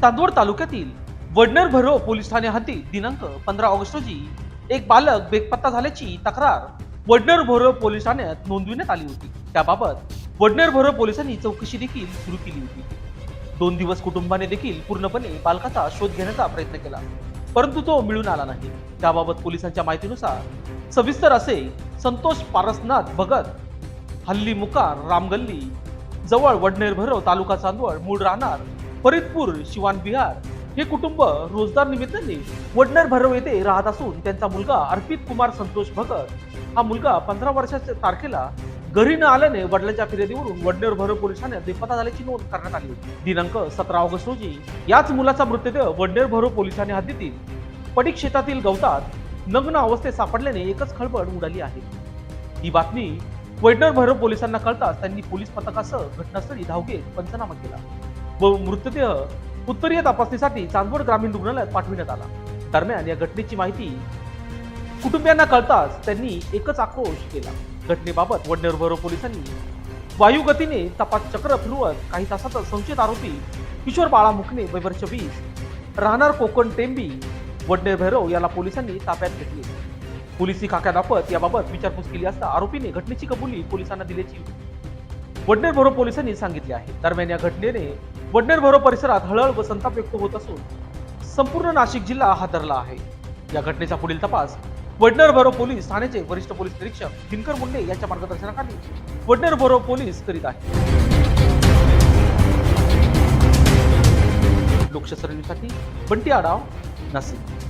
चांदवड तालुक्यातील वडनेर भैरव पोलीस ठाणे हद्दीत दिनांक पंधरा ऑगस्ट रोजी एक बालक बेपत्ता झाल्याची तक्रार वडनेर भैरव पोलीस ठाण्यात नोंदविण्यात आली होती. त्याबाबत वडनेर भैरव पोलिसांनी चौकशी देखील सुरू केली होती. दोन दिवस कुटुंबाने देखील पूर्णपणे बालकाचा शोध घेण्याचा प्रयत्न केला परंतु तो मिळून आला नाही. त्याबाबत पोलिसांच्या माहितीनुसार सविस्तर असे संतोष पारसनाथ भगत हल्ली मुकार रामगल्ली जवळ वडनेर भैरव तालुका चांदवड मूळ राहणार फरीदपूर शिवान बिहार हे कुटुंब रोजगार निमित्ताने वडनेर भरव येथे राहत असून त्यांचा मुलगा अर्पित कुमार संतोष भगत हा मुलगा पंधरा वर्षाच्या तारखेला घरी न आल्याने वडिलांच्या फिर्यादीवरून वडनेर भरव पोलीस ठाण्यात बेपत्ता झाल्याची नोंद करण्यात आली. होती दिनांक सतरा ऑगस्ट रोजी याच मुलाचा मृतदेह वडनेर भरव पोलीस ठाणे हद्दीतील पडिक शेतातील गवतात नग्न अवस्थेत सापडल्याने एकच खळबळ उडाली आहे. ही बातमी वडनेर भैरव पोलिसांना कळताच त्यांनी पोलीस पथकासह घटनास्थळी धाव घेत पंचनामा केला. व मृतदेह उत्तरीय तपासणीसाठी चांदवड ग्रामीण रुग्णालयात पाठविण्यात आला. दरम्यान या घटनेची माहिती कुटुंबियांना कळताच त्यांनी एकच आक्रोश केला. घटनेबाबत वडनेर पोलिसांनी वायुगतीने तपास चक्र फिरवत काही तासातच संशयित आरोपी किशोर बाळा मुखने वैवर्ष वीस राहणार कोकण टेंबी वडनेर भैरव याला पोलिसांनी ताब्यात घेतले. पोलिसी खाक्यादाफत याबाबत विचारपूस केली असता आरोपीने घटनेची कबुली पोलिसांना दिल्याची वडनेर भैरव पोलिसांनी सांगितले आहे. दरम्यान या घटनेने वडनेर परिसरात हळहळ व संताप व्यक्त होत असून संपूर्ण नाशिक जिल्हा हादरला आहे. या घटनेचा पुढील तपास वडनेर भरो पोलीस ठाण्याचे वरिष्ठ पोलीस निरीक्षक दिनकर मुंडे यांच्या मार्गदर्शनाखाली वडनेर भैरव पोलीस करीत आहेत. लोकशाही साठी बंटी आडाव नाशिक.